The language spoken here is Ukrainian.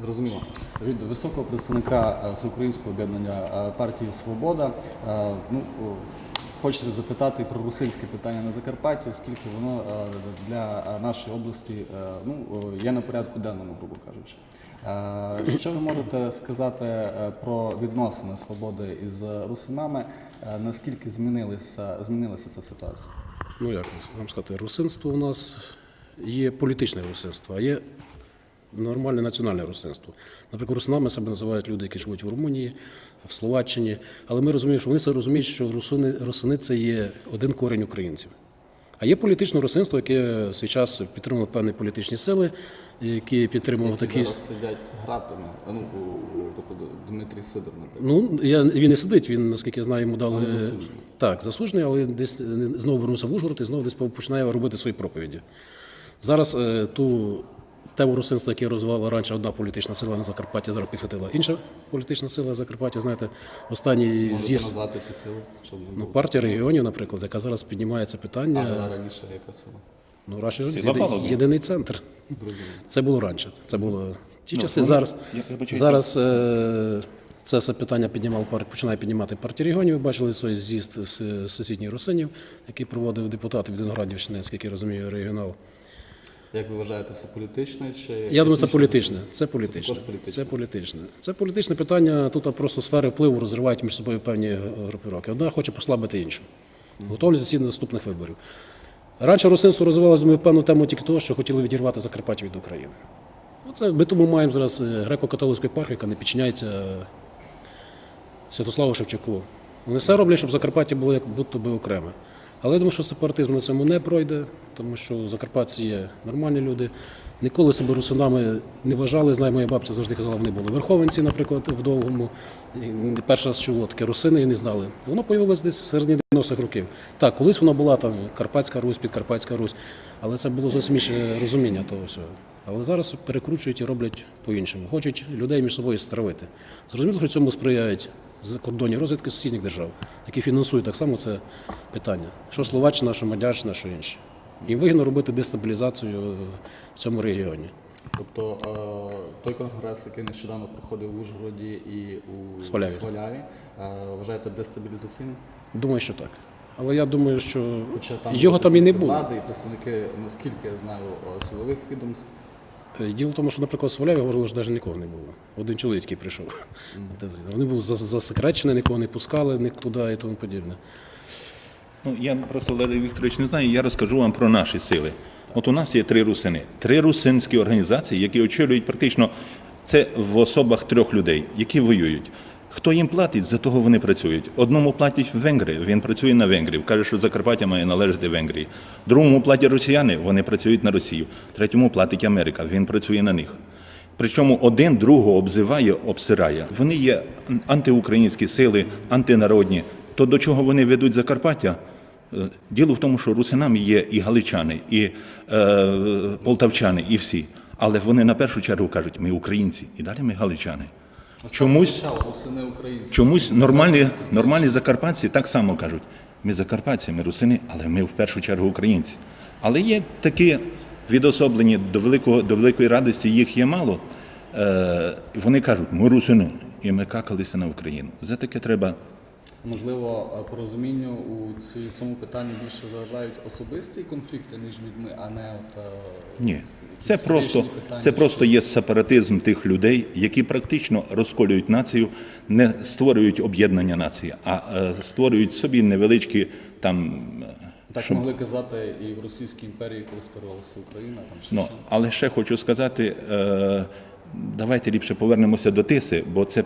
Зрозуміло. Від високого представника е, Всеукраїнського об'єднання е, партії Свобода е, ну, хочеться запитати про русинське питання на Закарпатті, оскільки воно для нашої області ну, є на порядку денному, грубо кажучи. Що ви можете сказати про відносини свободи із русинами? Наскільки змінилася, змінилася ця ситуація? Ну як вам сказати, русинство у нас є політичне русинство, а є нормальне національне русинство. Наприклад, русинами себе називають люди, які живуть в Румунії, в Словаччині. Але ми розуміємо, що вони це розуміють, що русини, русини це є один корінь українців. А є політичне русинство, яке в свій час підтримувало певні політичні сили, які підтримували такі. Зараз сидять з гратами, ну, тобто Дмитрій Сидор, наприклад. Ну, я, він не сидить, він, наскільки я знаю, йому дали. Але засуджений. Так, засуджений, але десь е, знову вернувся в Ужгород і знову десь починає робити свої проповіді. Зараз е, ту тему русинства, яке розвивала раніше одна політична сила на Закарпатті, зараз підхватила інша політична сила на Закарпатті. Знаєте, останній Можете з'їзд назвати ці сили, щоб не ну, було. партія регіонів, наприклад, яка зараз піднімає це А питання. вона раніше яка сила? Ну, раніше Сила єди- Павлова. єдиний центр. Це було раніше. Це було ті Ну, часи. вони- Зараз, я вибачаюся. зараз е, це все питання піднімав пар- починає піднімати партія регіонів. Ви бачили свій з'їзд вс- всесвітніх русинів, який проводив депутат від Виноградівщини, наскільки я розумію, регіонал. Як ви вважаєте, це політичне чи Я думаю, це політичне. Це політичне. Це політичне. Це політичне питання. Тут просто сфери впливу розривають між собою певні групіровки. Одна хоче послабити іншу. Готові засідання наступних виборів. Раніше русинство розвивалося, думаю, певну тему тільки того, що хотіли відірвати Закарпаття від України. Оце, ми тому маємо зараз е, греко-католицьку єпархію, яка не підчиняється е, Святославу Шевчуку. Вони все роблять, щоб Закарпаття було як будто би окреме. Але я думаю, що сепаратизм на цьому не пройде, тому що закарпатці є нормальні люди. Ніколи себе русинами не вважали. Знаю, моя бабця завжди казала, вони були верховенці, наприклад, в довгому. Перший раз чуло таке русини і не знали. Воно появилось десь в середині 90-х років. Так, колись вона була там Карпатська Русь, Підкарпатська Русь, але це було зовсім інше розуміння того всього. Але зараз перекручують і роблять по-іншому. Хочуть людей між собою стравити. Зрозуміло, що цьому сприяють закордонні розвідки сусідніх держав, які фінансують так само це питання. Що Словаччина, що Мадярщина, що інші. Їм вигідно робити дестабілізацію в цьому регіоні. Тобто е, той конгрес, який нещодавно проходив в Ужгороді і у Сваляві. Сваляві, е, вважаєте дестабілізаційним? Думаю, що так. Але я думаю, що Хоча там його там і не було. влади і представники, наскільки я знаю, е, силових відомств. Діло в тому, що, наприклад, в Сваляві говорили, що навіть нікого не було. Один чоловік який прийшов. Вони були засекречені, нікого не пускали ні туди і тому подібне. Ну, я просто Валерій Вікторович не знаю, я розкажу вам про наші сили. От у нас є три русини, три русинські організації, які очолюють практично це в особах трьох людей, які воюють. Хто їм платить, за того вони працюють. Одному платять венгри, він працює на венгрів, каже, що Закарпаття має належати Венгрії. Другому платять росіяни, вони працюють на Росію. Третьому платить Америка, він працює на них. Причому один другого обзиває, обсирає. Вони є антиукраїнські сили, антинародні. То до чого вони ведуть Закарпаття? Е, Діло в тому, що русинами є і галичани, і е, полтавчани, і всі. Але вони на першу чергу кажуть, ми українці, і далі ми галичани. Чомусь, чомусь нормальні, нормальні закарпатці так само кажуть, ми закарпатці, ми русини, але ми в першу чергу українці. Але є такі відособлені до, великого, до великої радості, їх є мало. Е, вони кажуть, ми русини, і ми какалися на Україну. За таке треба Можливо, е, порозумінню у ці- цьому питанні більше заважають особисті конфлікти між людьми, а не от е, Ні, це просто, питання, це просто є сепаратизм тих людей, які практично розколюють націю, не створюють об'єднання нації, а е, створюють собі невеличкі там. Так шум- могли казати і в Російській імперії, коли створювалася Україна. Там ще Ну, але ще хочу сказати, е, давайте ліпше повернемося до тиси, бо це